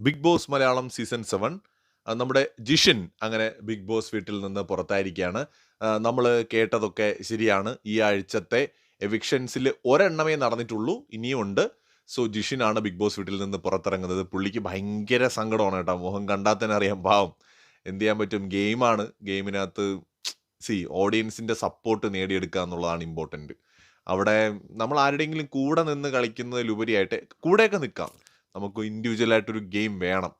Big Boss Malayalam season seven. നമ്മുടെ ജിഷിൻ അങ്ങനെ big boss വീട്ടിൽ നിന്ന് പുറത്തായിരിക്കുകയാണ് നമ്മൾ കേട്ടതൊക്കെ ശരിയാണ്. ഈ ആഴ്ചത്തെ എവിക്ഷൻസിൽ ഒരെണ്ണമേ നടന്നിട്ടുള്ളൂ ഇനിയും ഉണ്ട്. സോ ജിഷിനാണ് ബിഗ് ബോസ് വീട്ടിൽ നിന്ന് പുറത്തിറങ്ങുന്നത്. പുള്ളിക്ക് ഭയങ്കര സങ്കടമാണ് കേട്ടോ. മുഖം കണ്ടാൽ തന്നെ അറിയാം പാവം. എന്ത് ചെയ്യാൻ പറ്റും? ഗെയിമാണ്. ഗെയിമിനകത്ത് സി ഓഡിയൻസിന്റെ സപ്പോർട്ട് നേടിയെടുക്കുക എന്നുള്ളതാണ് ഇമ്പോർട്ടന്റ് അവിടെ നമ്മൾ ആരുടെയെങ്കിലും കൂടെ നിന്ന് കളിക്കുന്നതിലുപരിയായിട്ട് കൂടെയൊക്കെ നിൽക്കാം. നമുക്ക് ഇൻഡിവിജ്വൽ ആയിട്ടൊരു ഗെയിം വേണം.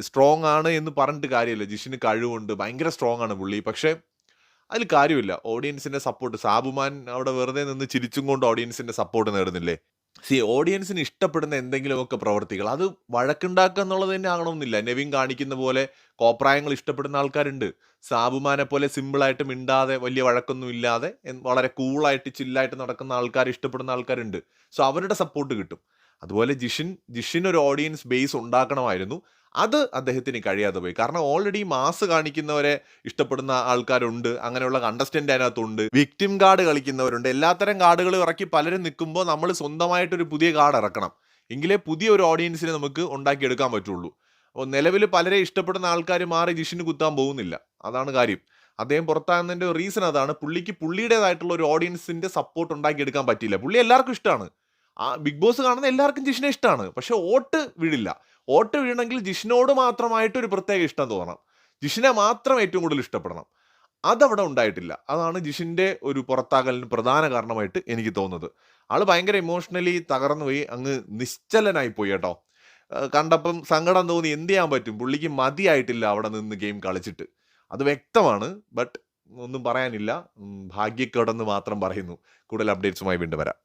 സ്ട്രോങ് ആണ് എന്ന് പറഞ്ഞിട്ട് കാര്യമില്ല. ജിഷിന് കഴിവുണ്ട്. ഭയങ്കര സ്ട്രോങ് ആണ് പുള്ളി. പക്ഷേ അതിൽ കാര്യമില്ല. ഓഡിയൻസിന്റെ സപ്പോർട്ട് സാബുമാൻ അവിടെ വെറുതെ നിന്ന് ചിരിച്ചും കൊണ്ട് ഓഡിയൻസിന്റെ സപ്പോർട്ട് നേടുന്നില്ലേ? സി ഓഡിയൻസിന് ഇഷ്ടപ്പെടുന്ന എന്തെങ്കിലുമൊക്കെ പ്രവർത്തികൾ. അത് വഴക്കുണ്ടാക്കുക എന്നുള്ളത് തന്നെ ആകണമെന്നില്ല. നെവിൻ കാണിക്കുന്ന പോലെ കോപ്രായങ്ങൾ ഇഷ്ടപ്പെടുന്ന ആൾക്കാരുണ്ട്. സാബുമാനെ പോലെ സിമ്പിളായിട്ട് മിണ്ടാതെ വലിയ വഴക്കൊന്നും ഇല്ലാതെ വളരെ കൂളായിട്ട് ചില്ലായിട്ട് നടക്കുന്ന ആൾക്കാർ ഇഷ്ടപ്പെടുന്ന ആൾക്കാരുണ്ട്. സോ അവരുടെ സപ്പോർട്ട് കിട്ടും. അതുപോലെ ജിഷിൻ ജിഷിൻ ഒരു ഓഡിയൻസ് ബേസ് ഉണ്ടാക്കണമായിരുന്നു. അത് അദ്ദേഹത്തിന് കഴിയാതെ പോയി. കാരണം ഓൾറെഡി മാസ് കാണിക്കുന്നവരെ ഇഷ്ടപ്പെടുന്ന ആൾക്കാരുണ്ട്. അങ്ങനെയുള്ള കണ്ടസ്റ്റന്റ് അതിനകത്തുണ്ട്. വിക്ടിം കാർഡ് കളിക്കുന്നവരുണ്ട്. എല്ലാത്തരം കാർഡുകൾ ഇറക്കി പലരും നിൽക്കുമ്പോൾ നമ്മൾ സ്വന്തമായിട്ടൊരു പുതിയ കാർഡ് ഇറക്കണം. എങ്കിലേ പുതിയ ഒരു ഓഡിയൻസിനെ നമുക്ക് ഉണ്ടാക്കിയെടുക്കാൻ പറ്റുള്ളൂ. അപ്പോൾ നിലവിൽ പലരെ ഇഷ്ടപ്പെടുന്ന ആൾക്കാർ മാറി ജിഷിന് കുത്താൻ പോകുന്നില്ല. അതാണ് കാര്യം. അദ്ദേഹം പുറത്താകുന്നതിന്റെ റീസൺ അതാണ്. പുള്ളിക്ക് പുള്ളിയുടേതായിട്ടുള്ള ഒരു ഓഡിയൻസിന്റെ സപ്പോർട്ട് ഉണ്ടാക്കിയെടുക്കാൻ പറ്റിയില്ല. പുള്ളി എല്ലാവർക്കും ഇഷ്ടമാണ് ആ ബിഗ് ബോസ് കാണുന്ന എല്ലാവർക്കും ജിഷിനെ ഇഷ്ടമാണ് പക്ഷെ വോട്ട് വീഴില്ല. വോട്ട് വീഴണമെങ്കിൽ ജിഷിനോട് മാത്രമായിട്ട് ഒരു പ്രത്യേക ഇഷ്ടം തോന്നണം. ജിഷിനെ മാത്രം ഏറ്റവും കൂടുതൽ ഇഷ്ടപ്പെടണം. അതവിടെ ഉണ്ടായിട്ടില്ല. അതാണ് ജിഷിന്റെ ഒരു പുറത്താകലിന് പ്രധാന കാരണമായിട്ട് എനിക്ക് തോന്നുന്നത്. ആൾ ഭയങ്കര ഇമോഷണലി തകർന്നു പോയി അങ്ങ് നിശ്ചലനായി പോയി കേട്ടോ. കണ്ടപ്പം സങ്കടം തോന്നി എന്ത് ചെയ്യാൻ പറ്റും? പുള്ളിക്ക് മതിയായിട്ടില്ല അവിടെ നിന്ന് ഗെയിം കളിച്ചിട്ട്. അത് വ്യക്തമാണ് ബട്ട് ഒന്നും പറയാനില്ല. ഭാഗ്യക്കേടെന്ന് മാത്രം പറയുന്നു. കൂടുതൽ അപ്ഡേറ്റ്സുമായി വീണ്ടും വരാം.